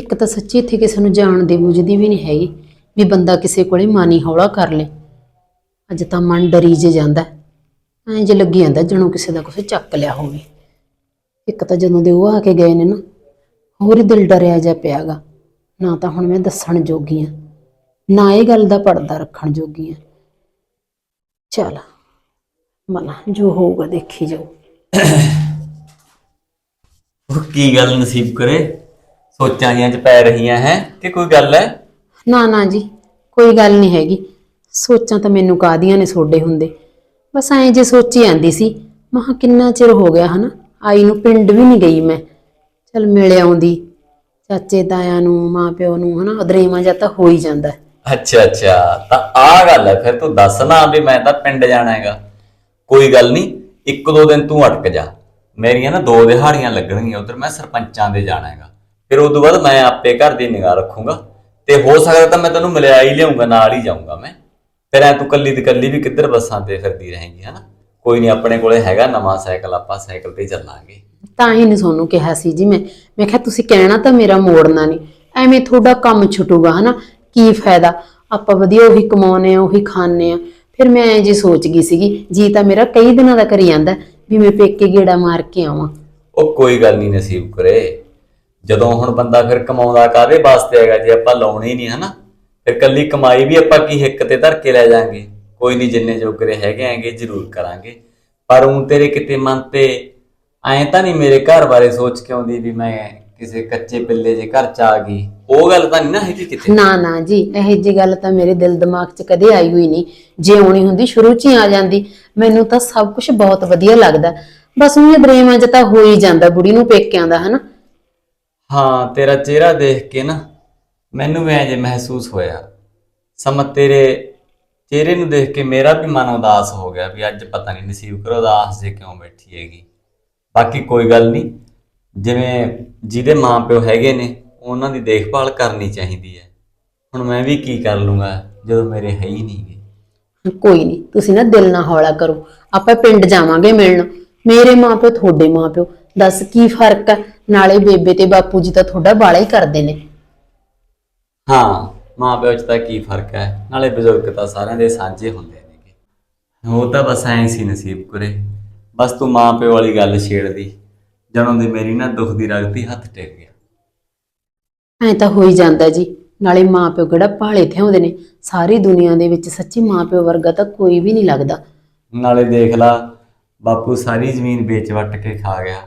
ਇੱਕ ਤਾਂ ਸੱਚੀ ਇੱਥੇ ਕਿਸੇ ਨੂੰ ਜਾਣ ਦੀ ਬੁਝਦੀ ਵੀ ਨਹੀਂ ਹੈਗੀ ਵੀ ਬੰਦਾ ਕਿਸੇ ਕੋਲੇ ਮਨ ਹੀ ਹੌਲਾ ਕਰ ਲੇ। ਅੱਜ ਤਾਂ ਮਨ ਡਰੀ ਜੇ ਜਾਂਦਾ। ਐਂ ਜੇ ਲੱਗੀ ਜਾਂਦਾ ਜਣੋ ਕਿਸੇ ਦਾ ਕੁਛ ਚੱਕ ਲਿਆ ਹੋਵੇ। ਇੱਕ ਤਾਂ ਜਦੋਂ ਦੇ ਉਹ ਆ ਕੇ ਗਏ ਨੇ ਨਾ, ਹੋਰ ਹੀ ਦਿਲ ਡਰਿਆ ਜਾ ਪਿਆਗਾ। ਨਾ ਤਾਂ ਹੁਣ ਮੈਂ ਦੱਸਣ ਜੋਗੀ ਆ, ਨਾ ਇਹ ਗੱਲ ਦਾ ਪਰਦਾ ਰੱਖਣ ਜੋਗੀ ਆ। ਚਲ ਮਨਾ ਜੋ ਹੋਊਗਾ ਦੇਖੀ ਜਾਊ। ਉਹ ਕੀ ਗੱਲ ਨਸੀਬ ਕਰੇ? ਸੋਚਾਂ ਜੀਆਂ ਚ ਪੈ ਰਹੀਆਂ ਹੈ ਕਿ ਕੋਈ ਗੱਲ ਹੈ? ਨਾ ਨਾ ਜੀ ਕੋਈ ਗੱਲ ਨਹੀਂ ਹੈਗੀ। ਸੋਚਾਂ ਤਾਂ ਮੈਨੂੰ ਕਾਦੀਆਂ ਨੇ ਸੋਡੇ ਹੁੰਦੇ। ਬਸ ਐਂ ਜੇ ਸੋਚੀ ਆਂਦੀ ਸੀ ਮਹਾ ਕਿੰਨਾ ਚਿਰ ਹੋ ਗਿਆ ਹਨਾ? ਆਈ ਨੂੰ ਪਿੰਡ ਵੀ ਨਹੀਂ ਗਈ ਮੈਂ। ਚਲ ਮਿਲ ਆਉਂਦੀ ਚਾਚੇ ਤਾਇਆਂ ਨੂੰ ਮਾਂ ਪਿਓ ਨੂੰ ਹਨਾ? ਅਦਰੇਵਾਂ ਜਾਂ ਤਾਂ ਹੋ ਹੀ ਜਾਂਦਾ। ਅੱਛਾ ਅੱਛਾ ਤਾਂ ਆ ਗੱਲ ਹੈ ਫਿਰ ਤੂੰ ਦੱਸ ਨਾ ਵੀ ਮੈਂ ਤਾਂ ਪਿੰਡ ਜਾਣਾ ਹੈਗਾ। ਕੋਈ ਗੱਲ ਨਹੀਂ ਇੱਕ ਦੋ ਦਿਨ ਤੂੰ ਅਟਕ ਜਾ। ਮੇਰੀਆਂ ਨਾ ਦੋ ਦਿਹਾੜੀਆਂ ਲੱਗਣਗੀਆਂ ਉਧਰ ਮੈਂ ਸਰਪੰਚਾਂ ਦੇ ਜਾਣਾ ਹੈਗਾ। ਫਿਰ ਉਸ ਤੋਂ ਬਾਅਦ ਮੈਂ ਆਪੇ ਘਰ ਦੀ ਨਿਗਾਹ ਰੱਖੂੰਗਾ। ਤੇ ਹੋ ਸਕਦਾ ਤਾਂ ਮੈਂ ਤੈਨੂੰ ਮਿਲਿਆ ਹੀ ਲਿਆਉਂਗਾ ਨਾਲ ਹੀ ਜਾਊਂਗਾ ਮੈਂ। ਫਿਰ ਐ ਤੂੰ ਕੱਲੀ ਦੀ ਕੱਲੀ ਵੀ ਕਿੱਧਰ ਬੱਸਾਂ ਤੇ ਫਿਰਦੀ ਰਹੇਂਗੀ ਹਨਾ? ਕੋਈ ਨਹੀਂ ਆਪਣੇ ਕੋਲੇ ਹੈਗਾ ਨਵਾਂ ਸਾਈਕਲ ਆਪਾਂ ਸਾਈਕਲ ਤੇ ਚੱਲਾਂਗੇ। ਤਾਂ ਹੀ ਨਹੀਂ ਸੋਨੂੰ ਕਿਹਾ ਸੀ ਜੀ ਮੈਂ। ਮੈਂ ਕਿਹਾ ਤੁਸੀਂ ਕਹਿਣਾ ਤਾਂ ਮੇਰਾ ਮੋੜਨਾ ਨਹੀਂ। ਐਵੇਂ ਤੁਹਾਡਾ ਕੰਮ ਛੁੱਟੂਗਾ ਹਨਾ? ਕੀ ਫਾਇਦਾ? ਆਪਾਂ ਵਧੀਆ ਉਹੀ ਕਮਾਉਨੇ ਆ ਉਹੀ ਖਾਣੇ ਆ ਫਿਰ ਮੈਂ ਐਂ ਜੀ ਸੋਚ ਗਈ ਸੀਗੀ ਜੀ ਤਾਂ ਮੇਰਾ ਕਈ ਦਿਨਾਂ ਦਾ ਕਰੀ ਜਾਂਦਾ ਵੀ ਮੈਂ ਪੇਕੇ ਗੇੜਾ ਮਾਰ ਕੇ ਆਵਾਂ। ਉਹ ਕੋਈ ਗੱਲ ਨਹੀਂ ਨਸੀਬ ਕਰੇ। ਜਦੋਂ ਹੁਣ ਬੰਦਾ ਫਿਰ ਕਮਾਉਂਦਾ ਕਾਦੇ ਵਾਸਤੇ ਹੈਗਾ? ਜੇ ਆਪਾਂ ਲਾਉਣੇ ਨਹੀਂ, ਹਨਾ? ਫਿਰ ਕੱਲੀ ਕਮਾਈ ਵੀ ਆਪਾਂ ਕੀ ਹਿੱਕ ਤੇ ਧਰ ਕੇ ਲੈ ਜਾਾਂਗੇ? ਕੋਈ ਨਹੀਂ ਜਿੰਨੇ ਜੋਗਰੇ ਹੈਗੇ ਆਂਗੇ, ਜ਼ਰੂਰ ਕਰਾਂਗੇ। ਪਰ ਉਂ ਤੇਰੇ ਕਿਤੇ ਮਨ ਤੇ ਐਂ ਤਾਂ ਨਹੀਂ ਮੇਰੇ ਘਰ ਬਾਰੇ ਸੋਚ ਕੇ ਆਉਂਦੀ ਵੀ ਮੈਂ ਕਿਸੇ ਕੱਚੇ ਪਿੱਲੇ ਜੇ ਘਰ ਚ ਆ ਗਈ? ਉਹ ਗੱਲ ਤਾਂ ਨਹੀਂ ਨਾ ਹੈਗੀ ਕਿਤੇ। ਨਾ ਨਾ ਜੀ, ਇਹ ਜੀ ਗੱਲ ਤਾਂ ਮੇਰੇ ਦਿਲ ਦਿਮਾਗ 'ਚ ਕਦੇ ਆਈ ਹੋਈ ਨਹੀਂ। ਜੇ ਆਉਣੀ ਹੁੰਦੀ, ਸ਼ੁਰੂ 'ਚ ਹੀ ਆ ਜਾਂਦੀ। ਮੈਨੂੰ ਤਾਂ ਸਭ ਕੁਝ ਬਹੁਤ ਵਧੀਆ ਲੱਗਦਾ। ਬਸ ਉਹ ਦਰੇਵਾਂ 'ਚ ਤਾਂ ਹੋ ਹੀ ਜਾਂਦਾ, ਬੁੜੀ ਨੂੰ ਪੇਕਿਆਂ ਦਾ, ਹਨਾ? ਹਾਂ, ਤੇਰਾ ਚਿਹਰਾ ਦੇਖ ਕੇ ਨਾ ਮੈਨੂੰ ਵੀ ਐਂ ਮਹਿਸੂਸ ਹੋਇਆ। ਸਮ ਤੇਰੇ ਚਿਹਰੇ ਨੂੰ ਦੇਖ ਕੇ ਮੇਰਾ ਵੀ ਮਨ ਉਦਾਸ ਹੋ ਗਿਆ ਵੀ ਅੱਜ ਪਤਾ ਨਹੀਂ ਨਸੀਬ ਕਰੋ, ਉਦਾਸ ਜੇ ਕਿਉਂ ਬੈਠੀ ਹੈਗੀ। ਬਾਕੀ ਕੋਈ ਗੱਲ ਨਹੀਂ ਜਿਵੇਂ ਜਿਹਦੇ ਮਾਪਿਓ ਹੈਗੇ ਨੇ, ਉਹਨਾਂ ਦੀ ਦੇਖਭਾਲ ਕਰਨੀ ਚਾਹੀਦੀ ਹੈ। ਹੁਣ ਮੈਂ ਵੀ ਕੀ ਕਰ ਲੂੰਗਾ ਜਦੋਂ ਮੇਰੇ ਹੈ ਹੀ ਨਹੀਂਗੇ ਕੋਈ ਨਹੀਂ ਤੁਸੀਂ ਨਾ ਦਿਲ ਨਾ ਹੌਲਾ ਕਰੋ। ਆਪਾਂ ਪਿੰਡ ਜਾਵਾਂਗੇ ਮਿਲਣ। ਮੇਰੇ ਮਾਪਿਓ, ਤੁਹਾਡੇ ਮਾਪਿਓ ਦੱਸ ਕੀ ਫ਼ਰਕ ਹੈ ਨਾਲੇ ਬੇਬੇ ਤੇ ਬਾਪੂ ਜੀ ਤਾਂ ਤੁਹਾਡਾ ਬਾਲਾ ਹੀ ਕਰਦੇ ਨੇ। ਹਾਂ ਮਾਪਿਓ ਚ ਤਾਂ ਕੀ ਫ਼ਰਕ ਹੈ ਨਾਲੇ ਬਜ਼ੁਰਗ ਤਾਂ ਸਾਰਿਆਂ ਦੇ ਸਾਂਝੇ ਹੁੰਦੇ ਨੇਗੇ। ਉਹ ਤਾਂ ਬਸ ਐਂ ਸੀ ਨਸੀਬ ਕਰੇ। ਬਸ ਤੂੰ ਮਾਪਿਓ ਵਾਲੀ ਗੱਲ ਛੇੜਦੀ। ਜਦੋਂ ਦੀ ਮੇਰੀ ਨਾ ਦੁੱਖ ਦੀ ਰਗਤੀ ਹੱਥ ਟੇਕ ਗਿਆ। ਐ ਤਾਂ ਹੋ ਹੀ ਜਾਂਦਾ ਜੀ। ਨਾਲੇ ਮਾਪਿਓ ਕਿਹੜਾ ਭਾਲੇ ਥਿਆਉਂਦੇ ਨੇ। ਸਾਰੀ ਦੁਨੀਆ ਦੇ ਵਿੱਚ ਸੱਚੀ ਮਾਪਿਓ ਵਰਗਾ ਤਾਂ ਕੋਈ ਵੀ ਨਹੀਂ ਲੱਗਦਾ। ਨਾਲੇ ਦੇਖ ਲਾ ਬਾਪੂ ਸਾਰੀ ਜ਼ਮੀਨ ਵੇਚ ਵੱਟ ਕੇ ਖਾ ਗਿਆ।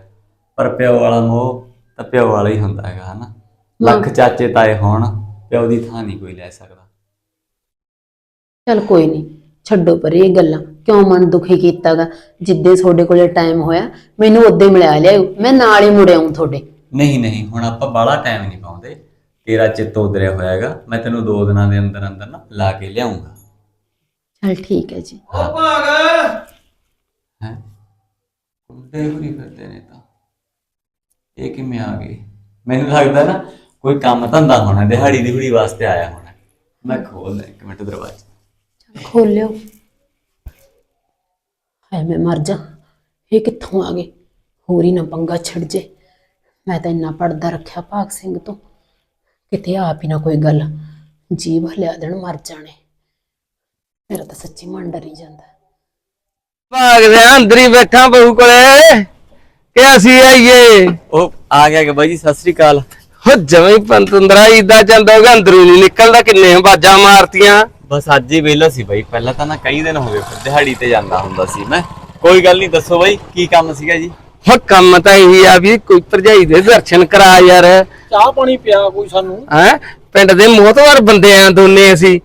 ਪਰ ਪਿਓ ਵਾਲਾ ਮੋਹ ਤਾਂ ਪਿਓ ਵਾਲਾ ਹੀ ਹੁੰਦਾ ਹੈਗਾ ਹਨਾ? ਲੱਖ ਚਾਚੇ ਤਾਏ ਹੋਣ ਪਿਓ ਦੀ ਥਾਂ ਨਹੀਂ ਕੋਈ ਲੈ ਸਕਦਾ। ਚਲ ਕੋਈ ਨਹੀਂ ਛੱਡੋ ਪਰ ਇਹ ਗੱਲਾਂ। ਕਿਉਂ ਮਨ ਦੁਖੀ ਕੀਤਾਗਾ? ਜਿੱਦੇ ਤੁਹਾਡੇ ਕੋਲੇ ਟਾਈਮ ਹੋਇਆ ਮੈਨੂੰ ਉਦੋਂ ਮਿਲਿਆ ਲਿਆਓ ਮੈਂ ਨਾਲ ਹੀ ਮੁੜ ਆਉਂ ਤੁਹਾਡੇ। ਨਹੀਂ ਨਹੀਂ ਹੁਣ ਆਪਾਂ ਬਾਹਲਾ ਟਾਈਮ ਨਹੀਂ ਪਾਉਂਦੇ। ਤੇਰਾ ਚਿੱਤ ਉਧਰਿਆ ਹੋਇਆ ਹੈਗਾ। ਮੈਂ ਤੈਨੂੰ ਦੋ ਦਿਨਾਂ ਦੇ ਅੰਦਰ ਅੰਦਰ ਨਾ ਲਾ ਕੇ ਲਿਆਉਂਗਾ ਚਲ ਠੀਕ ਹੈ ਜੀ। ਹੈ। ਕੁੰਡੇ ਹੋਰੀ ਫਿਰਦੇ ਨੇ ਤਾਂ। ਇਹ ਕਿਵੇਂ ਆ ਗਏ ਮੈਨੂੰ ਲੱਗਦਾ ਨਾ ਕੋਈ ਕੰਮ ਧੰਦਾ ਹੋਣਾ ਦਿਹਾੜੀ ਦਿਹੜੀ ਵਾਸਤੇ ਆਇਆ ਹੋਣਾ। ਮੈਂ ਖੋਲਦਾ ਇੱਕ ਮਿੰਟ ਦਰਵਾਜ਼ਾ। ਚੱਲ ਖੋਲ ਲਿਓ ਹਾਏ ਮੈਂ ਮਰ ਜਾ। ਇਹ ਕਿੱਥੋਂ ਆ ਗਏ ਹੋਰ ਹੀ ਨਾ ਪੰਗਾ ਛਿੜ ਜੇ। ਮੈਂ ਤਾਂ ਇੰਨਾ ਪੜਦਾ ਰੱਖਿਆ ਭਾਗ ਸਿੰਘ ਤੋਂ। ਕਿਤੇ ਆਪ ਹੀ ਨਾ ਕੋਈ ਗੱਲ ਜੀਵ ਹਲਿਆ ਦੇਣ ਮਰ ਜਾਣੇ। ਮੇਰਾ ਤਾਂ ਸੱਚੀ ਮਨ ਡਰੀ ਜਾਂਦਾ। ਭਾਗਦੇ ਆਂ, ਅੰਦਰ ਹੀ ਬੈਠਾ ਬਹੂ ਕੋਲੇ। ਕਿ ਅਸੀਂ ਆਈਏ ਉਹ ਆ ਗਿਆ ਕਿ ਬਾਈ ਜੀ ਸਤਿ ਸ੍ਰੀ ਅਕਾਲ। ਹੋ ਜਵੇਂ ਪੰਤੰਦਰਾ ਇਦਾਂ ਚੱਲਦਾ ਹੋਗਾ ਅੰਦਰੋਂ ਨਹੀਂ ਨਿਕਲਦਾ ਕਿੰਨੇ ਬਾਜਾਂ ਮਾਰਤੀਆਂ। ਬਸ ਅੱਜ ਹੀ ਵਿਹਲਾ ਸੀ ਬਾਈ ਪਹਿਲਾਂ ਤਾਂ ਨਾ ਕਈ ਦਿਨ ਹੋ ਗਏ ਫਿਰ ਦਿਹਾੜੀ ਤੇ ਜਾਂਦਾ ਹੁੰਦਾ ਸੀ ਮੈਂ। ਕੋਈ ਗੱਲ ਨਹੀਂ ਦੱਸੋ ਬਾਈ ਕੀ ਕੰਮ ਸੀਗਾ ਜੀ? ਹੋ ਕੰਮ ਤਾਂ ਇਹੀ ਆ ਵੀ ਕੋਈ ਭਰਜਾਈ ਦੇ ਦਰਸ਼ਨ ਕਰਾ ਯਾਰ। ਚਾਹ ਪਾਣੀ ਪਿਆ ਕੋਈ ਸਾਨੂੰ? ਹੈ? ਪਿੰਡ ਦੇ ਮੋਹਤਵਾਰ ਬੰਦੇ ਆ ਦੋਨੇ ਅਸੀਂ।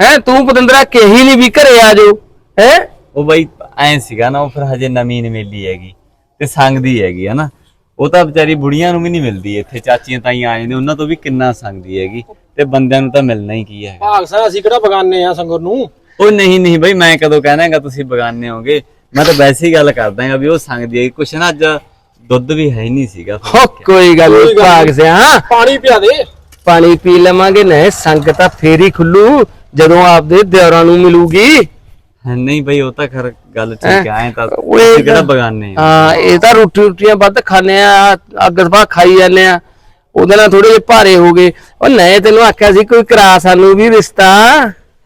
ਹੈ ਤੂੰ ਪਤੰਦਰਾ ਕਹੀ ਨਹੀਂ ਵੀ ਘਰੇ ਆ ਜਾਓ। ਹੈ? ਉਹ ਬਾਈ ਐਂ ਸੀਗਾ ਨਾ ਉਹ ਫਿਰ ਹਜੇ ਨਵੀਂ ਨਵੇਲੀ ਹੈਗੀ। ਤੇ ਸੰਗਦੀ ਹੈਗੀ ਹਨਾ ਉਹ ਤਾਂ ਵਿਚਾਰੀ ਬੁੜੀਆਂ ਨੂੰ ਵੀ ਨਹੀਂ ਮਿਲਦੀ ਇੱਥੇ ਚਾਚੀਆਂ ਤਾਈਆਂ ਆਏ ਨੇ ਉਹਨਾਂ ਤੋਂ ਵੀ ਕਿੰਨਾ ਸੰਗਦੀ ਹੈਗੀ ਤੇ ਬੰਦਿਆਂ ਨੂੰ ਤਾਂ ਮਿਲਣਾ ਹੀ ਕੀ ਹੈਗਾ। ਭਾਗ ਸਾਹਿਬ ਅਸੀਂ ਕਿਹੜਾ ਬਗਾਨੇ ਆ ਸੰਗਰ ਨੂੰ? ਉਹ ਨਹੀਂ ਨਹੀਂ ਬਾਈ ਮੈਂ ਕਦੋਂ ਕਹਿਣਾ ਹੈਗਾ ਤੁਸੀਂ ਬਗਾਨੇ ਹੋਗੇ। ਮੈਂ ਤਾਂ ਵੈਸੇ ਹੀ ਗੱਲ ਕਰਦਾ ਹਾਂ ਵੀ ਉਹ ਸੰਗਦੀ ਹੈਗੀ। ਕੁਛ ਨਾ ਅੱਜ ਦੁੱਧ ਵੀ ਹੈ ਹੀ ਨਹੀਂ ਸੀਗਾ। ਹੋ ਕੋਈ ਗੱਲ ਨਹੀਂ ਭਾਗ ਨੀ। ਸਿਆ। ਪਾਣੀ ਪਿਆ ਦੇ। ਪਾਣੀ ਪੀ ਲਵਾਂਗੇ ਨਾ ਸੰਗ ਤਾਂ ਫੇਰ ਹੀ ਖੁੱਲੂ। ਜਦੋਂ ਆਪਦੇ ਦਿਓਰਾਂ ਨੂੰ ਮਿਲੂਗੀ। ਹਾਂ, ਨਹੀਂ ਬਾਈ ਉਹ ਤਾਂ ਖਰ ਗੱਲ ਠੀਕ ਹੈ? ਐਂ ਤਾਂ ਤੁਸੀਂ ਕਿਹੜਾ ਬਗਾਨੇ ਆ? ਹਾਂ ਇਹ ਤਾਂ ਰੋਟੀ ਰੋਟੀਆਂ ਵੱਧ ਖਾਣੇ ਆ ਅੱਗ ਸਭਾ ਖਾਈ ਜਾਂਦੇ ਆ। ਉਹਦੇ ਨਾਲ ਥੋੜੇ ਜਿਹੇ ਭਾਰੇ ਹੋ ਗਏ। ਉਹ ਨਹੀਂ ਤੈਨੂੰ ਆਖਿਆ ਸੀ ਕੋਈ ਕਰਾ ਸਾਨੂੰ ਵੀ ਰਿਸ਼ਤਾ।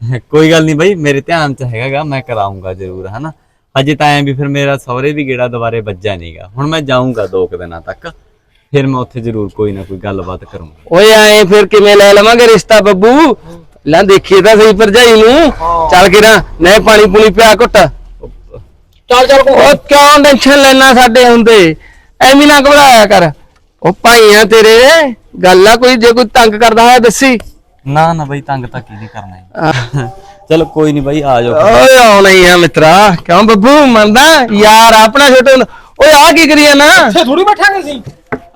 ਕੋਈ ਗੱਲ ਨਹੀਂ ਬਾਈ ਮੇਰੇ ਧਿਆਨ 'ਚ ਹੈਗਾਗਾ ਮੈਂ ਕਰਾਉਂਗਾ ਜ਼ਰੂਰ ਹਨਾ? ਅਜੇ ਤਾਂ ਐਂ ਵੀ ਫਿਰ ਮੇਰਾ ਸਹੁਰੇ ਵੀ ਗੇੜਾ ਦੁਬਾਰੇ ਵੱਜਾ ਨਹੀਂਗਾ ਹੁਣ ਮੈਂ ਜਾਊਂਗਾ ਦੋ ਕੁ ਦਿਨਾਂ ਤੱਕ। ਫਿਰ ਮੈਂ ਉੱਥੇ ਜ਼ਰੂਰ ਕੋਈ ਨਾ ਕੋਈ ਗੱਲਬਾਤ ਕਰੂੰਗਾ। ਓਏ ਆਏ ਫਿਰ ਕਿਵੇਂ ਲੈ ਲਵਾਂਗੇ ਰਿਸ਼ਤਾ ਬੱਬੂ? ਲੈ ਦੇਖੀਏ ਤਾਂ ਸਹੀ ਭਰਜਾਈ ਨੂੰ। ਚੱਲ ਕੇ ਨਾ ਨਹੀਂ ਪਾਣੀ ਪੂਣੀ ਪਿਆ ਘੁੱਟ। ਚੱਲ ਚੱਲ ਕੋ ਉਹ ਕਿਉਂ ਟੈਨਸ਼ਨ ਲੈਣਾ ਸਾਡੇ ਹੁੰਦੇ? ਐਵੇਂ ਨਾ ਘਬਰਾਇਆ ਕਰ। ਉਹ ਭਾਈਆਂ ਤੇਰੇ ਗੱਲ ਆ ਕੋਈ ਜੇ ਕੋਈ ਤੰਗ ਕਰਦਾ ਹੋਇਆ ਦੱਸੀ। ਨਾ ਨਾ ਬਾਈ ਤੰਗ ਤਾਂ ਕੀ ਨਹੀਂ ਕਰਨਾ ਹੈ ਚਲੋ ਕੋਈ ਨਹੀਂ ਬਾਈ ਆ ਜਾਓ। ਓਏ ਆਉਣਾ ਹੀ ਆ ਮਿੱਤਰਾ। ਕਿਉਂ ਬੱਬੂ ਮੰਨਦਾ? ਯਾਰ ਆਪਣਾ ਛੋਟੇ ਓਏ ਆ ਕੀ ਕਰੀਏ ਨਾ ਇੱਥੇ ਥੋੜੀ ਬੈਠਾਂਗੇ ਸੀ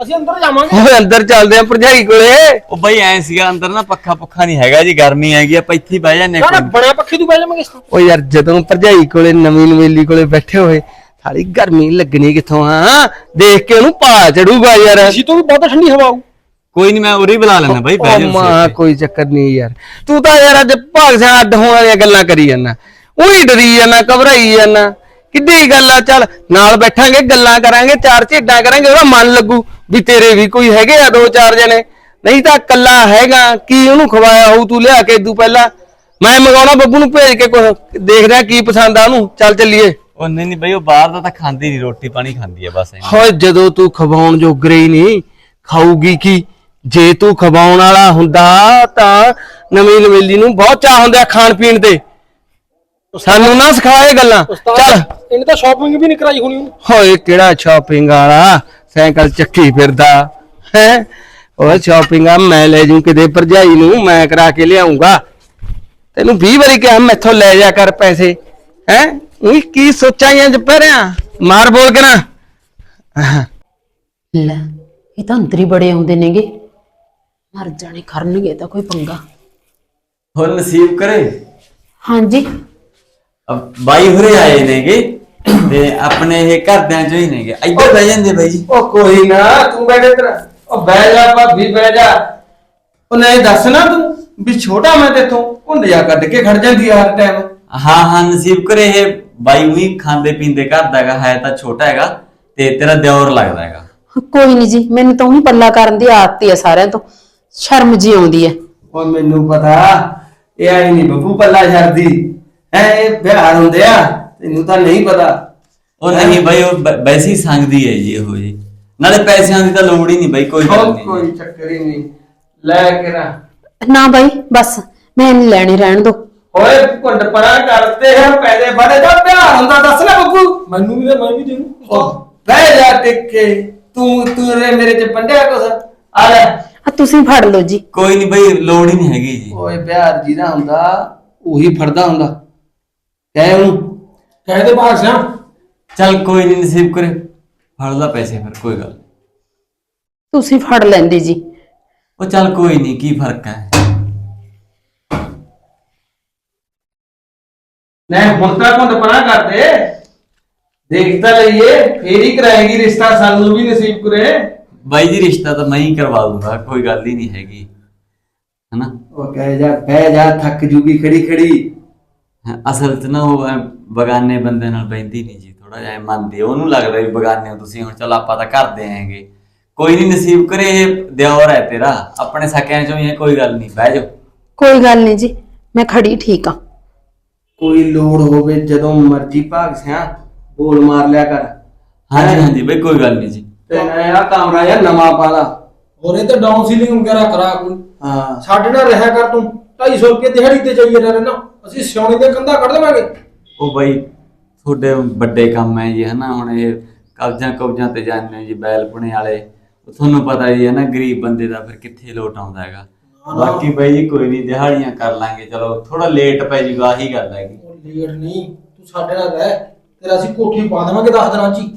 ਅਸੀਂ ਅੰਦਰ ਜਾਵਾਂਗੇ। ਓਏ ਅੰਦਰ ਚੱਲਦੇ ਆ ਭਰਜਾਈ ਕੋਲੇ। ਉਹ ਬਾਈ ਐ ਸੀਗਾ ਅੰਦਰ ਨਾ ਪੱਖਾ ਪੁੱਖਾ ਨਹੀਂ ਹੈਗਾ ਜੀ ਗਰਮੀ ਹੈਗੀ ਆਪਾਂ ਇੱਥੇ ਹੀ ਬਹਿ ਜਾਂਦੇ ਨਾ ਨਾ ਕੋਈ। ਬਣਾ ਪੱਖੀ ਤੂੰ ਬਹਿ ਜਾਵਾਂਗੇ ਇਸ ਤੋਂ ਓ ਯਾਰ ਜਦੋਂ ਭਰਜਾਈ ਕੋਲੇ ਨਵੀਂ ਨਵੇਲੀ ਕੋਲੇ ਬੈਠੇ ਹੋਏ ਸਾਲੀ ਗਰਮੀ ਲੱਗਣੀ ਕਿੱਥੋਂ ਆ ਦੇਖ ਕੇ ਉਹਨੂੰ ਪਾ ਚੜੂਗਾ ਯਾਰ। ਅਸੀਂ ਤੋਂ ਵੀ ਬਹੁਤ ਠੰਡੀ ਹਵਾ ਆਊ। ਕੋਈ ਨਹੀਂ ਮੈਂ ਉਰੇ ਬੁਲਾ ਲੈਣਾ ਬਾਈ ਬਹਿ ਓ ਮਾਂ ਕੋਈ ਚੱਕਰ ਨਹੀਂ ਯਾਰ। ਤੂੰ ਤਾਂ ਯਾਰ ਅੱਜ ਭਾਗ ਸਿਆ ਅੱਡ ਹੋਣ ਵਾਲੀਆਂ ਗੱਲਾਂ ਕਰੀ ਜਾਂਦਾ। ਉਹੀ ਡਰੀ ਜਾਂਦਾ ਘਬਰਾਈ ਜਾਂਦਾ। ਕਿੱਡੀ ਗੱਲ ਆ ਚੱਲ ਨਾਲ ਬੈਠਾਂਗੇ ਗੱਲਾਂ ਕਰਾਂਗੇ ਚਾਰ ਝੇਡਾਂ ਕਰਾਂਗੇ ਉਹਦਾ ਮਨ ਲੱਗੂ। ਵੀ ਤੇਰੇ ਵੀ ਕੋਈ ਹੈਗੇ ਆ ਦੋ ਚਾਰ ਜਣੇ? ਨਹੀਂ ਤਾਂ ਕੱਲਾ ਹੈਗਾ ਕੀ ਉਹਨੂੰ ਖਵਾਇਆ ਹੋਊ ਤੂੰ ਲਿਆ ਕੇ ਤੂੰ ਪਹਿਲਾਂ? ਮੈਂ ਮੰਗਾਉਣਾ ਬੱਬੂ ਨੂੰ ਭੇਜ ਕੇ ਕੁਛ ਦੇਖਦਾ ਕੀ ਪਸੰਦ ਆ ਉਹਨੂੰ। ਚੱਲ ਚੱਲੀਏ। ਉਹ ਨਹੀਂ ਨਹੀਂ ਬਾਈ ਉਹ ਬਾਹਰ ਦਾ ਤਾਂ ਖਾਂਦੀ ਨਹੀਂ ਰੋਟੀ ਪਾਣੀ ਖਾਂਦੀ ਆ ਬਸ ਐਂ। ਹੋਏ ਜਦੋਂ ਤੂੰ ਖਵਾਉਣ ਜੋਗਰੇ ਹੀ ਨਹੀਂ ਖਾਊਗੀ ਕੀ? ਜੇ ਤੂੰ ਖਵਾਉਣ ਵਾਲਾ ਹੁੰਦਾ ਤਾਂ ਨਵੀਂ ਨਵੇਲੀ ਨੂੰ ਬਹੁਤ ਚਾਹ ਹੁੰਦਾ ਖਾਣ ਪੀਣ ਦੇ ਸਾਨੂੰ ਨਾ ਸਿਖਾਏ ਗੱਲਾਂ। ਚੱਲ। ਇਹਨੇ ਤਾਂ ਸ਼ਾਪਿੰਗ ਵੀ ਨਹੀਂ ਕਰਾਈ ਹੋਣੀ। ਉਹਨੇ ਹੋਏ ਕਿਹੜਾ ਸ਼ਾਪਿੰਗ ਵਾਲਾ? ਸਾਈਕਲ ਚੱਕੀ ਫਿਰਦਾ ਹੈ? ਉਹ ਸ਼ਾਪਿੰਗ ਆ ਮੈਂ ਲੈ ਜੂ ਕਿਤੇ ਭਰਜਾਈ ਨੂੰ ਮੈਂ ਕਰਾ ਕੇ ਲਿਆਉਂਗਾ। ਤੈਨੂੰ 20 ਵਾਰੀ ਕਿਹਾ ਮੈਥੋਂ ਲੈ ਜਾ ਕਰ ਪੈਸੇ ਹੈ? ਉਹ ਕੀ ਸੋਚਾਈਆਂ ਚ ਪੈ ਰਿਆ ਮਾਰ ਬੋਲ ਕੇ ਨਾ। ਲੈ ਇਹ ਤਾਂ ਅੰਦਰ ਹੀ ਬੜੇ ਆਉਂਦੇ ਨੇਗੇ। ਮਰ ਜਾਣੇ ਕਰਨਗੇ ਤਾਂ ਕੋਈ ਪੰਗਾ। ਹੋਰ ਨਸੀਬ ਕਰੇ? ਹਾਂਜੀ। ਅਬ ਬਾਈ ਹੁਰੇ ਆਏ ਨੇਗੇ। ਤੇ ਆਪਣੇ ਇਹ ਘਰਦਿਆਂ ਚੋਂ ਹੀ ਨੇਗੇ। ਇੱਧਰ ਬਹਿ ਜਾਂਦੇ ਬਾਈ ਜੀ। ਉਹ ਕੋਈ ਨਾ ਤੂੰ ਬੈਠੇ ਤੇਰਾ ਉਹ ਬਹਿ ਜਾ ਭਾਬੀ ਬਹਿ ਜਾ। ਉਹ ਨਹੀਂ ਦੱਸ ਨਾ ਤੂੰ ਵੀ ਛੋਟਾ ਮੈਂ ਤੇਥੋਂ ਹੁੰਦਿਆ ਕੱਢ ਕੇ ਖੜ ਜਾਂਦੀ ਆ ਹਰ ਟਾਈਮ ਹਾਂ ਹਾਂ ਨਸੀਬ ਕਰੇ ਇਹ ਬਾਈ ਵੀ ਖਾਂਦੇ ਪੀਂਦੇ ਘਰ ਦਾ ਹੈਗਾ ਹੈ ਤਾਂ ਛੋਟਾ ਹੈਗਾ ਤੇ ਤੇਰਾ ਦਿਓਰ ਲੱਗਦਾ ਹੈਗਾ। ਕੋਈ ਨਹੀਂ ਜੀ ਮੈਨੂੰ ਤਾਂ ਉਹੀ ਪੱਲਾ ਕਰਨ ਦੀ ਆਦਤ ਹੀ ਆ ਸਾਰਿਆਂ ਤੋਂ। ਸ਼ਰਮ ਜੀ ਆਉਂਦੀ ਹੈ। ਉਹ ਮੈਨੂੰ ਪਤਾ ਇਹ ਆਈ ਨਹੀਂ ਬੱਬੂ ਪੱਲਾ ਛੱਡਦੀ। ਐ ਇਹ ਵਿਹਾਰ ਹੁੰਦੇ ਆ। ਤੈਨੂੰ ਤਾਂ ਨਹੀਂ ਪਤਾ। ਉਹ ਨਹੀਂ ਬਾਈ ਉਹ ਵੈਸੇ ਹੀ ਸੰਗਦੀ ਹੈ ਜੀ ਇਹੋ ਜੀ ਨਾਲੇ ਪੈਸਿਆਂ ਦੀ ਤਾਂ ਲੋੜ ਹੀ ਨਹੀਂ ਬਾਈ ਕੋਈ ਗੱਲ ਉਹ ਨਹੀਂ। ਕੋਈ ਚੱਕਰ ਹੀ ਨਹੀਂ। ਲੈ ਕੇ ਨਾ ਨਾ ਬਾਈ ਬਸ ਮੈਂ ਨਹੀਂ ਲੈਣੇ ਰਹਿਣ ਦੋ। ਓਏ ਘੁੰਡ ਪਰਾਂ ਕਰਦੇ ਆ ਪੈਸੇ ਬੜੇ ਦਾ ਵਿਹਾਰ ਹੁੰਦਾ ਦੱਸ ਲੈ ਬੱਬੂ। ਮੈਨੂੰ ਵੀ ਤੇ ਮੈਂ ਵੀ ਦੇਣੂ ਉਹ ਬਹਿ ਜਾ ਟਿੱਕੇ। ਤੂੰ ਤੂੰ ਰੇ ਮੇਰੇ ਚ ਪੰਡਿਆ ਕੁਛ? ਆ ਲੈ। ਆ ਤੁਸੀਂ ਫੜ ਲਓ ਜੀ। ਕੋਈ ਨਹੀਂ ਬਾਈ ਲੋੜ ਹੀ ਨਹੀਂ ਹੈਗੀ ਜੀ। ਓਏ ਬਿਹਾਰ ਜੀ ਦਾ ਹੁੰਦਾ ਉਹੀ ਫੜਦਾ ਹੁੰਦਾ। ਕਹਿ ਉਹਨੂੰ ਕਹਿ ਦੇ ਭਾਗ ਸਿਆ ਚੱਲ ਕੋਈ ਨਹੀਂ ਨਸੀਬ ਕਰੇ ਫੜ ਲਾ ਪੈਸੇ ਫਿਰ ਕੋਈ ਗੱਲ ਨੀ। ਤੁਸੀਂ ਫੜ ਲੈਂਦੇ ਜੀ ਉਹ ਚੱਲ ਕੋਈ ਨਹੀਂ ਕੀ ਫ਼ਰਕ ਹੈ ਨਹੀਂ ਹੁਣ ਤਾਂ ਘੁੰਡ ਪਰਾਂ ਕਰਦੇ ਦੇਖ ਤਾਂ ਲਈਏ ਫੇਰ ਹੀ ਕਰਾਏਗੀ ਰਿਸ਼ਤਾ ਸਾਨੂੰ ਵੀ ਨਸੀਬ ਕਰੇ ਬਾਈ ਜੀ ਰਿਸ਼ਤਾ ਤਾਂ ਮੈਂ ਹੀ ਕਰਵਾ ਦੂੰਗਾ ਕੋਈ ਗੱਲ ਹੀ ਨਹੀਂ ਹੈਗੀ ਹਨਾ ਉਹ ਕਹਿ ਜਾ ਬਹਿ ਜਾ ਥੱਕ ਜੂਗੀ ਖੜੀ ਖੜੀ ਹਾਂ, ਅਸਲ 'ਚ ਨਾ ਉਹ ਐਂ ਬਗਾਨੇ ਬੰਦੇ ਨਾਲ ਬੈਂਦੀ ਨਹੀਂ ਜੀ ਥੋੜਾ ਜਿਹਾ ਐਂ ਮੰਨਦੀ। ਆ। ਉਹਨੂੰ ਲੱਗਦਾ ਵੀ ਬਗਾਨੇ ਹੋ ਤੁਸੀਂ ਹੁਣ ਚਲ ਆਪਾਂ ਤਾਂ ਕਰਦੇ ਆਂਗੇ ਕੋਈ ਨਹੀਂ ਨਸੀਬ ਕਰੇ ਇਹ ਦਿਓਰ ਹੈ ਤੇਰਾ ਆਪਣੇ ਸਕਿਆਂ ਚੋਂ ਹੀ ਹੈ ਕੋਈ ਗੱਲ ਨਹੀਂ ਬਹਿ ਜਾਓ ਕੋਈ ਗੱਲ ਨਹੀਂ ਜੀ ਮੈਂ ਖੜੀ ਠੀਕ ਆ। ਕੋਈ ਲੋੜ ਹੋਵੇ ਜਦੋਂ ਮਰਜ਼ੀ ਭਾਗ ਸਿਆ ਬੋਲ ਮਾਰ ਲਿਆ ਕਰ। ਹਾਂਜੀ ਹਾਂਜੀ ਬਈ ਕੋਈ ਗੱਲ ਨਹੀਂ ਜੀ। ਤੇ ਆ ਕਮਰਾ ਯਾਰ ਨਵਾਂ ਪਾ ਲਾ। ਹੋਰ ਇਹ ਤੇ ਡਾਊਨ ਸੀਲਿੰਗ ਵਗੈਰਾ ਕਰਾ ਕੋਈ? ਹਾਂ। ਸਾਡੇ ਨਾਲ ਰਹਿਆ ਕਰ ਤੂੰ। 250 ਰੁਪਏ ਦਿਹਾੜੀ ਤੇ ਜਾਈਏ ਨਾ ਰਹਿਣਾ। ਅਸੀਂ ਸਿਉਣੇ ਦੇ ਕੰਧਾ ਕੱਢ ਦੇਵਾਂਗੇ। ਉਹ ਬਾਈ ਤੁਹਾਡੇ ਵੱਡੇ ਕੰਮ ਹੈ ਜੀ ਹਨਾ? ਹੁਣ ਇਹ ਕਬਜ਼ਾਂ ਕਬਜ਼ਾਂ ਤੇ ਜਾਂਦੇ ਜੀ ਬੈਲ ਪੁਣੇ ਵਾਲੇ। ਉਹ ਤੁਹਾਨੂੰ ਪਤਾ ਹੀ ਹੈ ਨਾ ਗਰੀਬ ਬੰਦੇ ਦਾ ਫਿਰ ਕਿੱਥੇ ਲੋਟ ਆਉਂਦਾ ਹੈਗਾ। ਬਾਕੀ ਬਾਈ ਜੀ ਕੋਈ ਨਹੀਂ ਦਿਹਾੜੀਆਂ ਕਰ ਲਾਂਗੇ। ਚਲੋ ਥੋੜਾ ਲੇਟ ਪੈ ਜੂਗਾ ਆਹੀ ਗੱਲ ਹੈਗੀ ਉਹ ਲੇਟ ਨਹੀਂ ਤੂੰ ਸਾਡੇ ਨਾਲ ਰਹਿ। ਤੇਰਾ ਅਸੀਂ ਕੋਠੀ ਪਾ ਦੇਵਾਂਗੇ 10 ਦਿਨਾਂ ਚ ਹੀ।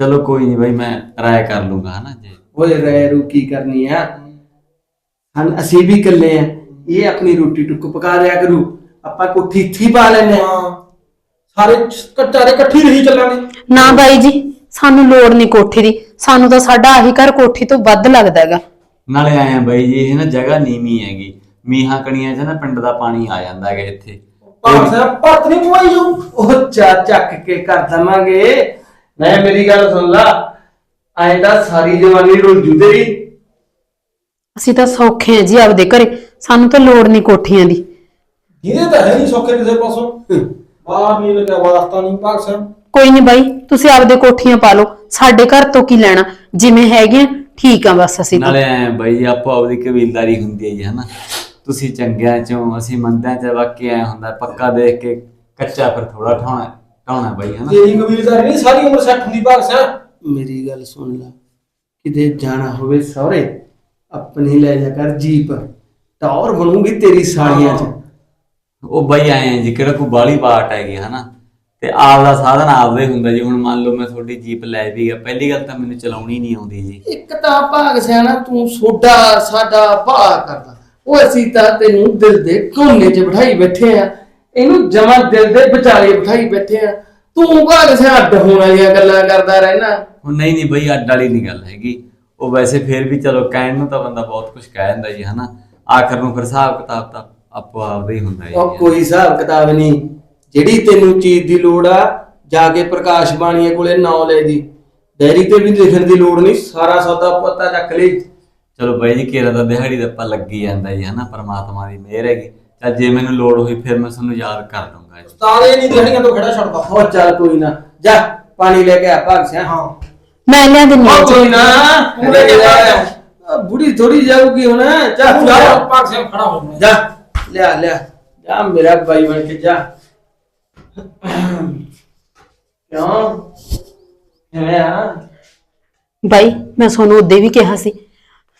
ਚਲੋ ਕੋਈ ਨਹੀਂ ਬਾਈ ਮੈਂ ਰਾਏ ਕਰ ਲੂੰਗਾ ਹਨਾ ਜੀ। ਓਏ ਰਹਿ ਰੂ ਕੀ ਕਰਨੀ ਆ? ਹਨ ਅਸੀਂ ਵੀ ਇਕੱਲੇ ਆ ਇਹ ਆਪਣੀ ਰੋਟੀ ਟੁੱਕ ਪਕਾ ਲਿਆ ਕਰੂ। ਆਪਾਂ ਕੋਠੀ ਇੱਥੇ ਹੀ ਪਾ ਲੈਨੇ ਆ ਹਾਂ। ਸਾਰੇ ਕੱਟਾਰੇ ਇਕੱਠੀ ਰਹੀ ਚੱਲਾਂਗੇ। ਨਾ ਬਾਈ ਜੀ ਸਾਨੂੰ ਲੋੜ ਨਹੀਂ ਕੋਠੀ ਦੀ। ਸਾਨੂੰ ਤਾਂ ਸਾਡਾ ਆਹੀ ਘਰ ਕੋਠੀ ਤੋਂ ਵੱਧ ਲੱਗਦਾ ਹੈਗਾ। ਨਾਲੇ ਆਏ ਆ ਬਾਈ ਜੀ ਇਹ ਨਾ ਜਗ੍ਹਾ ਨੀਵੀਂ ਹੈਗੀ। ਮੀਹਾਂ ਕਣੀਆਂ 'ਚ ਨਾ ਪਿੰਡ ਦਾ ਪਾਣੀ ਆ ਜਾਂਦਾ ਹੈਗਾ ਇੱਥੇ। ਸਿਆ ਭਰਤ ਨਹੀਂ ਪਵਾਈ ਜਾਊ। ਉਹ ਚਾ ਚੱਕ ਕੇ ਕਰ ਦਵਾਂਗੇ। ਮੈਂ ਮੇਰੀ ਗੱਲ ਸੁਣ ਲਾ। ਐਂ ਤਾਂ ਸਾਰੀ ਜਵਾਨੀ ਜੂ ਤੇਰੀ ਅਸੀਂ ਤਾਂ ਸੌਖੇ ਆ ਜੀ ਆਪਦੇ ਘਰੇ। ਸਾਨੂੰ ਤਾਂ ਲੋੜ ਨਹੀਂ ਕੋਠੀਆਂ ਦੀ। ਜਿਹਦੇ ਤਾਂ ਹੈ ਨਹੀਂ ਸੌਖੇ ਕਿਸੇ ਪਾਸੋਂ। ਬਾਹਰ ਨਹੀਂ ਲੱਗਿਆ ਵਾਸਤਾ ਨਹੀਂ ਸਾਹਿਬ ਕੋਈ ਨਹੀਂ ਬਾਈ ਤੁਸੀਂ ਆਪਦੇ ਕੋਠੀਆਂ ਪਾ ਲਓ। ਸਾਡੇ ਘਰ ਤੋਂ ਕੀ ਲੈਣਾ? ਜਿਵੇਂ ਹੈਗੇ ਆ, ਠੀਕ ਆ ਬਸ ਅਸੀਂ ਤਾਂ। ਨਾਲੇ ਐ ਬਈ ਆਪੋ ਆਪਦੀ ਕਬੀਲਦਾਰੀ ਹੁੰਦੀ ਹੈ ਜੀ ਹਨਾ? ਤੁਸੀਂ ਚੰਗਿਆਂ ਚੋਂ ਅਸੀਂ ਮੰਦਿਆਂ ਚ ਬਾਕੀ ਐ ਹੁੰਦਾ ਪੱਕਾ ਦੇਖ ਕੇ ਕੱਚਾ ਫਿਰ ਥੋੜਾ ਠਾਉਣਾ ਠਾਉਣਾ ਬਈ ਹਨਾ? ਤੇਰੀ ਕਬੀਲਦਾਰੀ ਨਹੀਂ ਸਾਰੀ ਉਮਰ ਸੈੱਟ ਹੁੰਦੀ ਭਾਗ ਸਾਹਿਬ ਮੇਰੀ ਗੱਲ ਸੁਣ ਲੈ। ਕਿਤੇ ਜਾਣਾ ਹੋਵੇ ਸਹੁਰੇ ਆਪਣੀ ਲੈ ਜਾ ਕਰ ਜੀਪ ਟੌਰ ਬਣੂਗੀ ਤੇਰੀ ਸਾਲੀਆਂ ਚ ਉਹ ਬਈ ਆਏ ਆ ਜੀ ਕਿਹੜਾ ਕੋਈ ਬਾਲੀ ਬਾਟ ਹੈਗੀ ਹਨਾ ਤੇ ਆਪ ਦਾ ਸਾਧਨ ਆਪਦਾ ਹੀ ਹੁੰਦਾ ਜੀ ਹੁਣ ਮੰਨ ਲਓ ਮੈਂ ਤੁਹਾਡੀ ਜੀਪ ਲੈ ਵੀ ਗਿਆ ਪਹਿਲੀ ਗੱਲ ਤਾਂ ਮੈਨੂੰ ਚਲਾਉਣੀ ਨਹੀਂ ਆਉਂਦੀ ਜੀ ਇੱਕ ਤਾਂ ਭਾਗ ਸਿਆਣਾ ਤੂੰ ਸੋਡਾ ਸਾਡਾ ਭਾ ਕਰਦਾ ਉਹ ਅਸੀਂ ਤਾਂ ਤੈਨੂੰ ਦਿਲ ਦੇ ਕੋਨੇ 'ਚ ਬਿਠਾਈ ਬੈਠੇ ਆ ਇਹਨੂੰ ਜਮਾ ਦਿਲ ਦੇ ਵਿਚਾਲੇ ਬਿਠਾਈ ਬੈਠੇ ਆ ਤੂੰ ਭਾਗ ਸਿਆ ਅੱਡ ਹੋਣ ਵਾਲੀਆਂ ਗੱਲਾਂ ਕਰਦਾ ਰਹਿਣਾ ਹੁਣ ਨਹੀਂ ਨਹੀਂ ਬਈ ਅੱਡ ਵਾਲੀ ਨਹੀਂ ਗੱਲ ਹੈਗੀ ਉਹ ਵੈਸੇ ਫਿਰ ਵੀ ਚਲੋ ਕਹਿਣ ਨੂੰ ਤਾਂ ਬੰਦਾ ਬਹੁਤ ਕੁਝ ਕਹਿ ਦਿੰਦਾ ਜੀ ਹਨਾ? ਆਖਰ ਨੂੰ ਫਿਰ ਹਿਸਾਬ ਕਿਤਾਬ ਤਾਂ ਆਪੋ ਆਪਦਾ ਹੀ ਹੁੰਦਾ ਜੀ। ਉਹ ਕੋਈ ਹਿਸਾਬ ਕਿਤਾਬ ਨਹੀਂ। ਜਿਹੜੀ ਤੈਨੂੰ ਚੀਜ਼ ਦੀ ਲੋੜ ਆ ਜਾ ਕੇ ਪ੍ਰਕਾਸ਼ ਬਾਣੀਏ ਕੋਲੇ ਨਾਂ ਲੈ ਦੀ। ਡੈਰੀ ਤੇ ਵੀ ਲਿਖਣ ਦੀ ਲੋੜ ਨਹੀਂ ਸਾਰਾ ਸੌਦਾ ਪਤਾ ਚੱਕ ਲਈ। ਚਲੋ ਬਾਈ ਜੀ ਕੇਰਾ ਦਾ ਦਿਹਾੜੀ ਦਾ ਆਪਾਂ ਲੱਗੀ ਜਾਂਦਾ ਜੀ ਹਨਾ? ਪਰਮਾਤਮਾ ਦੀ ਮਿਹਰ ਹੈਗੀ। ਚੱਲ ਜੇ ਮੈਨੂੰ ਲੋੜ ਹੋਈ ਫਿਰ ਮੈਂ ਤੁਹਾਨੂੰ ਯਾਦ ਕਰ ਲੂੰਗਾ ਜੀ। ਤਾਰੇ ਨਹੀਂ ਦਿਹਾੜੀਆਂ ਤੋਂ ਖੜਾ ਛੱਡਦਾ। ਹੋ ਚੱਲ ਕੋਈ ਨਾ। ਜਾ ਪਾਣੀ ਲੈ ਕੇ ਆ ਭਾਗ ਸਿਆ ਹਾਂ। ਮੈਂ ਲਿਆ ਦਿੰਨੀ ਉਹ ਆ ਕੋਈ ਨਾ। ਲੈ ਕੇ ਜਾ। ਆ, ਬੁੜੀ ਥੋੜੀ ਜਾਊਗੀ ਹੁਣ। ਜਾ ਤੂੰ ਜਾ। ਭਾਗ ਸਾਹਿਬ ਖੜਾ ਹੋ ਜਾ। ਲਿਆ ਲਿਆ। ਜਾ ਮੇਰਾ ਭਾਈ ਬਣ ਕੇ ਜਾ। ਕਿਉਂ? ਕਿਵੇਂ ਆ? ਬਾਈ ਮੈਂ ਤੁਹਾਨੂੰ ਉਹਦੇ ਵੀ ਕਿਹਾ ਸੀ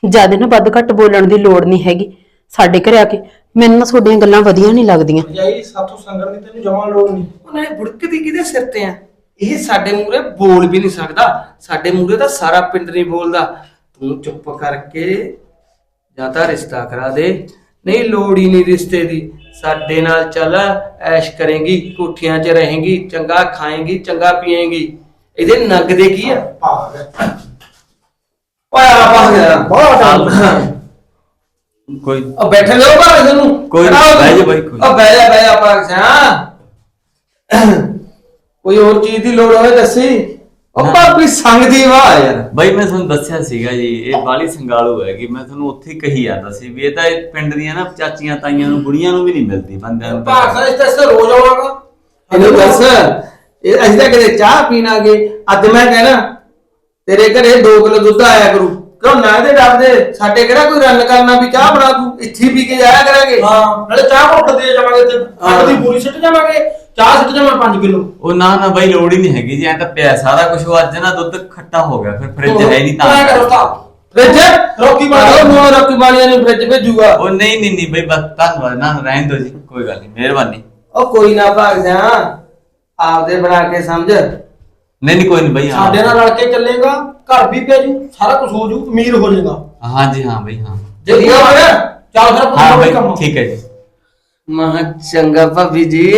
ਜ਼ਿਆਦਾ ਨਾ ਵੱਧ ਘੱਟ ਬੋਲਣ ਦੀ ਲੋੜ ਨਹੀਂ ਹੈਗੀ ਸਾਡੇ ਘਰੇ ਆ ਕੇ ਮੈਨੂੰ ਨਾ ਤੁਹਾਡੀਆਂ ਗੱਲਾਂ ਵਧੀਆ ਨਹੀਂ ਲੱਗਦੀਆਂ। ਜਾਈ ਸਾਥੋਂ ਸੰਗਣ ਦੀ ਤੈਨੂੰ ਜਮਾ ਲੋੜ ਨਹੀਂ। ਉਹਨੇ ਬੁੜਕਦੀ ਕਿਹਦੇ ਸਿਰ ਤੇ ਆ? ਇਹ ਸਾਡੇ ਮੂਰੇ ਬੋਲ ਵੀ ਨਹੀਂ ਸਕਦਾ। ਸਾਡੇ ਮੂਰੇ ਤਾਂ ਸਾਰਾ ਪਿੰਡ ਨਹੀਂ ਬੋਲਦਾ। ਤੂੰ ਚੁੱਪ ਕਰਕੇ ਜਾਂ ਤਾਂ ਰਿਸ਼ਤਾ ਕਰਾ ਦੇ। ਨਹੀਂ ਲੋੜ ਹੀ ਨਹੀਂ ਰਿਸ਼ਤੇ ਦੀ। ਸਾਡੇ ਨਾਲ ਚੱਲ ਐਸ਼ ਕਰੇਂਗੀ ਕੋਠੀਆਂ 'ਚ ਰਹੇਂਗੀ ਚੰਗਾ ਖਾਏਂਗੀ ਚੰਗਾ ਪੀਏਂਗੀ। ਇਹਦੇ ਨੱਗ ਦੇ ਕੀ ਆ? ਭਾਗ। ਓਏ ਆ ਪਾ ਗਿਆ ਬਹੁਤ ਟਾਈਮ ਕੋਈ ਉਹ ਬੈਠੇ ਰਹੋ ਭਾਵੇਂ ਤੁਹਾਨੂੰ ਕੋਈ ਬਹਿ ਜਾ ਬਾਈ, ਕੋਈ ਨੀ। ਉਹ ਬਹਿ ਜਾ ਬਹਿ ਜਾ ਭਾਗ ਸਿਆ। ਕੋਈ ਹੋਰ ਚੀਜ਼ ਦੀ ਲੋੜ ਹੋਵੇ ਦੱਸੀ? ਉਹ ਭਾਬੀ ਸੰਗ ਦੀ ਵਾਹ ਯਾਰ। ਬਾਈ ਮੈਂ ਤੁਹਾਨੂੰ ਦੱਸਿਆ ਸੀਗਾ ਜੀ ਇਹ ਬਾਲੀ ਸੰਗਾਲੂ ਹੈਗੀ ਮੈਂ ਤੁਹਾਨੂੰ ਉੱਥੇ ਹੀ ਕਹੀ ਜਾਂਦਾ ਸੀ ਵੀ ਇਹ ਤਾਂ ਇਹ ਪਿੰਡ ਦੀਆਂ ਨਾ ਚਾਚੀਆਂ ਤਾਈਆਂ ਨੂੰ ਬੁੜੀਆਂ ਨੂੰ ਵੀ ਨਹੀਂ ਮਿਲਦੀ ਬੰਦਿਆਂ ਨੂੰ ਤਾਂ- ਸਾਹਿਬ ਇਸ ਤੇ ਇਸ ਤੇ ਰੋਜ਼ ਆਉਣਾਗਾ ਇਹਨੂੰ ਦੱਸ ਇਹ ਅਸੀਂ ਤਾਂ ਕਦੇ ਚਾਹ ਪੀਣਾਗੇ ਅੱਜ ਮੈਂ ਕਹਿਣਾ ਤੇਰੇ ਘਰੇ 2 ਕਿਲੋ ਦੁੱਧ ਆਇਆ ਕਰੂ। ਕਿਉਂ ਨਾ ਇਹਦੇ ਡਰਦੇ। ਸਾਡੇ ਕਿਹੜਾ ਕੋਈ ਰੰਨ ਕਰਨਾ ਵੀ ਚਾਹ ਬਣਾ ਤੂੰ ਇੱਥੇ ਹੀ ਪੀ ਕੇ ਜਾਇਆ ਕਰਾਂਗੇ। ਹਾਂ ਨਾਲੇ ਚਾਹ ਘੁੱਟ ਦੇ ਜਾਵਾਂਗੇ। ਅੱਧ ਦੀ ਪੂਰੀ ਸਿੱਟ ਜਾਵਾਂਗੇ। ਚਾਹ ਸਿੱਟ ਜਾਵਾਂ 5 ਕਿਲੋ। ਉਹ ਨਾ ਨਾ ਬਾਈ ਲੋੜ ਹੀ ਨਹੀਂ ਹੈਗੀ ਜੀ। ਐ ਤਾਂ ਪਿਆ ਸਾਰਾ ਕੁਝ ਉਹ ਅੱਜ ਨਾ ਦੁੱਧ ਖੱਟਾ ਹੋ ਗਿਆ। ਫਿਰ ਫ੍ਰਿਜ ਹੈ ਨਹੀਂ ਤਾਂ। ਕਰੋ ਤਾਂ। ਤਾਂ ਫ੍ਰਿਜ ਰੋਕੀ ਦਿਓ। ਮੂੰਹ ਰੋਕੀ ਬਾਣੀਆਂ ਨੂੰ ਫ੍ਰਿਜ ਭੇਜੂਗਾ। ਉਹ ਨਹੀਂ ਨਹੀਂ ਨਹੀਂ ਬਾਈ ਬਸ ਧੰਨਵਾਦ। ਨਾ ਰਹਿਣ ਦਿਓ ਜੀ। ਕੋਈ ਗੱਲ ਨਹੀਂ। ਮਿਹਰਬਾਨੀ। ਉਹ ਕੋਈ ਨਾ ਭਾਗ ਜਾ। ਆਪਦੇ ਬਣਾ ਕੇ ਸਮਝ। ਨਹੀਂ ਨਹੀਂ ਕੋਈ ਨਹੀਂ ਬਾਈ ਹਾਂ। ਸਾਡੇ ਨਾਲ ਰਲ ਕੇ ਚੱਲੇਗਾ ਘਰ ਵੀ ਪੈ ਜੂ ਸਾਰਾ ਕੁਝ ਹੋ ਜੂ ਅਮੀਰ ਹੋ ਜਾਏਗਾ ਹਾਂ ਜੀ ਹਾਂ ਬਾਈ ਹਾਂ। ਜੇ ਠੀਕ ਆ ਫਿਰ? ਚੱਲ ਫਿਰ ਹਾਂ ਬਾਈ ਕੰਮ। ਠੀਕ ਹੈ ਜੀ। ਮਹਾ ਚੰਗਾ ਭਾਬੀ ਜੀ।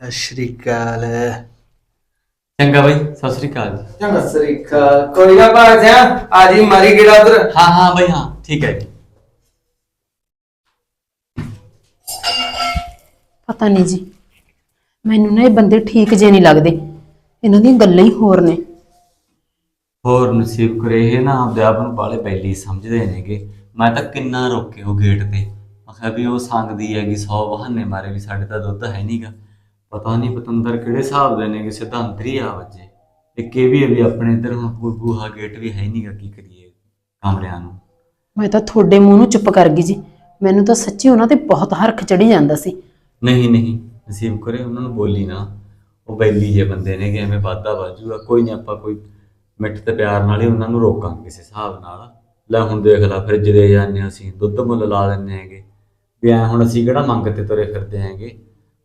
ਅਸ਼ਰੀਕਾਲ ਚੰਗਾ ਬਾਈ ਸਤਿ ਸ੍ਰੀ ਅਕਾਲ। ਜੀ ਚੰਗਾ ਅਸ਼ਰੀਕਾਲ ਕੋਈ ਨਾ ਭਾਗ ਜਾ। ਆ ਜੀ ਮਾਰੀ ਗੇੜਾ ਉਧਰ। ਹਾਂ ਹਾਂ ਬਾਈ ਹਾਂ ਠੀਕ ਹੈ ਜੀ। ਪਤਾ ਨਹੀਂ ਜੀ ਮੈਨੂੰ ਨਾ ਇਹ ਬੰਦੇ ਠੀਕ ਜੇ ਨਹੀਂ ਲੱਗਦੇ। ਇਹਨਾਂ ਦੀਆਂ ਗੱਲਾਂ ਹੀ ਹੋਰ ਨੇ। ਹੋਰ ਨਸੀਬ ਕਰੇ ਇਹ ਨਾ ਆਪਦੇ ਆਪ ਨੂੰ ਬਾਲੇ ਬੈਲੀ ਸਮਝਦੇ ਨੇਗੇ। ਮੈਂ ਤਾਂ ਕਿੰਨਾ ਰੋਕੇ ਉਹ ਗੇਟ ਤੇ। ਮੈਂ ਕਿਹਾ ਵੀ ਉਹ ਸੰਗਦੀ ਹੈਗੀ 100 ਬਹਾਨੇ ਮਾਰੇ ਵੀ ਸਾਡੇ ਤਾਂ ਦੁੱਧ ਹੈ ਨਹੀਂਗਾ ਪਤਾ ਨਹੀਂ ਪਤੰਦਰ ਕਿਹੜੇ ਹਿਸਾਬ ਦੇ ਨੇ ਕਿ ਸਿੱਧਾ ਅੰਦਰ ਹੀ ਆ ਵੱਜੇ। ਇੱਕ ਇਹ ਵੀ ਹੈ ਵੀ ਆਪਣੇ ਇੱਧਰ ਹੁਣ ਕੋਈ ਬੂਹਾ ਗੇਟ ਵੀ ਹੈ ਨਹੀਂਗਾ ਕੀ ਕਰੀਏ ਕਮਰਿਆਂ ਨੂੰ। ਮੈਂ ਤਾਂ ਤੁਹਾਡੇ ਮੂੰਹ ਨੂੰ ਚੁੱਪ ਕਰ ਗਈ ਜੀ ਮੈਨੂੰ ਤਾਂ ਸੱਚੀ ਉਹਨਾਂ ਤੇ ਬਹੁਤ ਹਰਖ ਚੜੀ ਜਾਂਦਾ ਸੀ। ਨਹੀਂ ਨਹੀਂ ਨਸੀਬ ਕਰੇ ਉਹਨਾਂ ਨੂੰ ਬੋਲੀ ਨਾ। ਉਹ ਬੈਲੀ ਜੇ ਬੰਦੇ ਨੇ ਕਿ ਐਵੇਂ ਵਾਦਾ ਵਾਜੂਗਾ। ਕੋਈ ਨਹੀਂ ਆਪਾਂ ਕੋਈ ਮਿੱਠ ਤੇ ਪਿਆਰ ਨਾਲ ਹੀ ਉਹਨਾਂ ਨੂੰ ਰੋਕਾਂਗੇ ਕਿਸੇ ਹਿਸਾਬ ਨਾਲ। ਲੈ ਹੁਣ ਦੇਖ ਲੈ ਫ੍ਰਿਜ ਦੇ ਜਾਂਦੇ ਅਸੀਂ ਦੁੱਧ ਮੁੱਲ ਲਾ ਦਿੰਦੇ ਹੈਗੇ। ਵੀ ਐ ਹੁਣ ਅਸੀਂ ਕਿਹੜਾ ਮੰਗ ਤੇ ਤੁਰੇ ਫਿਰਦੇ ਹੈਗੇ?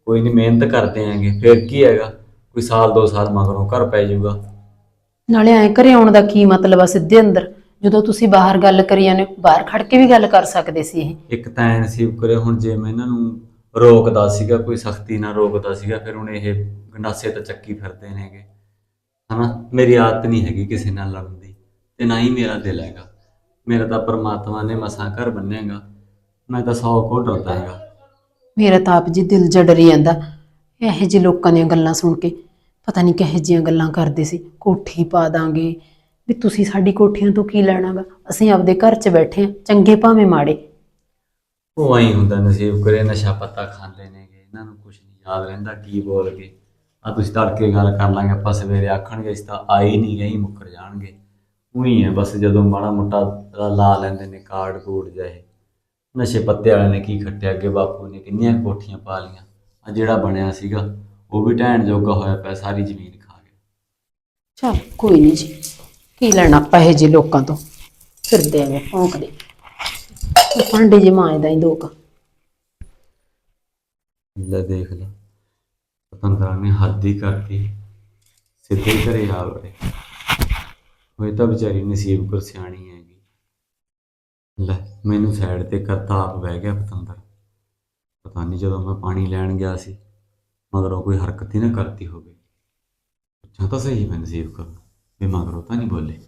ਕੋਈ ਨਹੀਂ ਮਿਹਨਤ ਕਰਦੇ ਹੈਗੇ ਫਿਰ ਕੀ ਹੈਗਾ? ਕੋਈ ਸਾਲ ਦੋ ਸਾਲ ਮਗਰੋਂ ਘਰ ਪੈ ਜਾਊਗਾ। ਨਾਲੇ ਐਂ ਘਰੇ ਆਉਣ ਦਾ ਕੀ ਮਤਲਬ ਆ ਸਿੱਧੇ ਅੰਦਰ? ਜਦੋਂ ਤੁਸੀਂ ਬਾਹਰ ਗੱਲ ਕਰੀ ਜਾਂਦੇ ਹੋ ਬਾਹਰ ਖੜ ਕੇ ਵੀ ਗੱਲ ਕਰ ਸਕਦੇ ਸੀ ਇਹ। ਇੱਕ ਤਾਂ ਐ ਨਸੀਬ ਕਰੇ ਹੁਣ ਜੇ ਮੈਂ ਇਹਨਾਂ ਨੂੰ ਰੋਕਦਾ ਸੀਗਾ, ਕੋਈ ਸਖਤੀ ਨਾਲ ਰੋਕਦਾ ਸੀਗਾ, ਫਿਰ ਹੁਣ ਇਹ ਗੰਡਾਸੇ ਤਾਂ ਚੱਕੀ ਫਿਰਦੇ ਨੇਗੇ ਹਨਾ? ਮੇਰੀ ਆਦਤ ਨਹੀਂ ਹੈਗੀ ਕਿਸੇ ਨਾਲ ਲੜਨ ਦੀ, ਤੇ ਨਾ ਹੀ ਮੇਰਾ ਦਿਲ ਹੈਗਾ। ਮੇਰਾ ਤਾਂ ਪਰਮਾਤਮਾ ਨੇ ਮਸਾਂ ਘਰ ਬੰਨੇਗਾ ਮੈਂ ਤਾਂ ਸੌ ਕੋ ਡਰਦਾ ਹੈਗਾ। ਮੇਰਾ ਤਾਂ ਆਪ ਜੀ ਦਿਲ ਜਿਹਾ ਡਰੀ ਜਾਂਦਾ, ਇਹੋ ਜਿਹੇ ਲੋਕਾਂ ਦੀਆਂ ਗੱਲਾਂ ਸੁਣ ਕੇ। ਪਤਾ ਨਹੀਂ ਕਿਹੋ ਜਿਹੀਆਂ ਗੱਲਾਂ ਕਰਦੇ ਸੀ, ਕੋਠੀ ਪਾ ਦਾਂਗੇ, ਵੀ ਤੁਸੀਂ ਸਾਡੀ ਕੋਠੀਆਂ ਤੋਂ ਕੀ ਲੈਣਾਗਾ? ਅਸੀਂ ਆਪਦੇ ਘਰ 'ਚ ਬੈਠੇ ਆ ਚੰਗੇ ਭਾਵੇਂ ਮਾੜੇ। ਉਹ ਐਂ ਹੁੰਦਾ ਨਸੀਬ ਕਰੇ ਨਸ਼ਾ ਪੱਤਾ ਖਾਂਦੇ ਨੇਗੇ, ਇਹਨਾਂ ਨੂੰ ਕੁਝ ਨਹੀਂ ਯਾਦ ਰਹਿੰਦਾ ਕੀ ਬੋਲ ਕੇ। ਆ ਤੁਸੀਂ ਤੜਕੇ ਗੱਲ ਕਰ ਲਾਂਗੇ, ਆਪਾਂ ਸਵੇਰੇ ਆਖਣਗੇ ਇਸ ਤਾਂ ਆਈ ਨਹੀਂ ਗਈ ਮੁੱਕਰ ਜਾਣਗੇ। ਉਹੀ ਹੈ ਬਸ ਜਦੋਂ ਮਾੜਾ ਮੋਟਾ ਲਾ- ਲੈਂਦੇ ਨੇ ਕਾਰਡ ਕੂਡ ਜਾਏ ਨਸ਼ੇ ਪੱਤੇ ਵਾਲਿਆਂ ਨੇ ਕੀ ਖੱਟਿਆ ਅੱਗੇ, ਬਾਪੂ ਨੇ ਕਿੰਨੀਆਂ ਕੋਠੀਆਂ ਪਾ ਲੀਆਂ ਆ ਜਿਹੜਾ ਬਣਿਆ ਸੀਗਾ, ਉਹ ਵੀ ਢਹਿਣ ਜੋਗਾ ਹੋਇਆ ਪਿਆ, ਸਾਰੀ ਜ਼ਮੀਨ ਖਾ ਗਿਆ। ਚਲ, ਕੋਈ ਨਹੀਂ ਜੀ। ਕੀ ਲੈਣਾ ਆਪਾਂ ਇਹ ਜੀ ਲੋਕਾਂ ਤੋਂ? ਫਿਰਦੇ ਐਵੇਂ ਭੌਂਕਦੇ। ਉਹ ਭਾਂਡੇ ਜੇ ਮਾਂਜਦਾ ਹੀ ਦੋ ਲੈ ਦੇਖ ਲੈ। ਪਤੰਦਰਾਂ ਨੇ ਹੱਦ ਹੀ ਕਰਤੀ। ਸਿੱਧੇ ਘਰੇ ਆ ਵੜੇ। ਹੋਏ ਤਾਂ ਵਿਚਾਰੀ ਨਸੀਬ ਕਰ ਸਿਆਣੀ ਹੈਗੀ। ਲੈ, ਮੈਨੂੰ ਸਾਈਡ ਤੇ ਕਰਤਾ ਆਪ ਬਹਿ ਗਿਆ ਪਤੰਦਰ। ਪਤਾ ਨਹੀਂ ਜਦੋਂ ਮੈਂ ਪਾਣੀ ਲੈਣ ਗਿਆ ਸੀ, ਮਗਰੋਂ ਕੋਈ ਹਰਕਤ ਹੀ ਨਾ ਕਰਤੀ ਹੋਵੇ। ਪੁੱਛਾਂ ਤਾਂ ਸਹੀ ਮੈਂ ਨਸੀਬ ਕਰ। ਵੀ ਮਗਰੋਂ ਤਾਂ ਨਹੀਂ ਬੋਲੇ।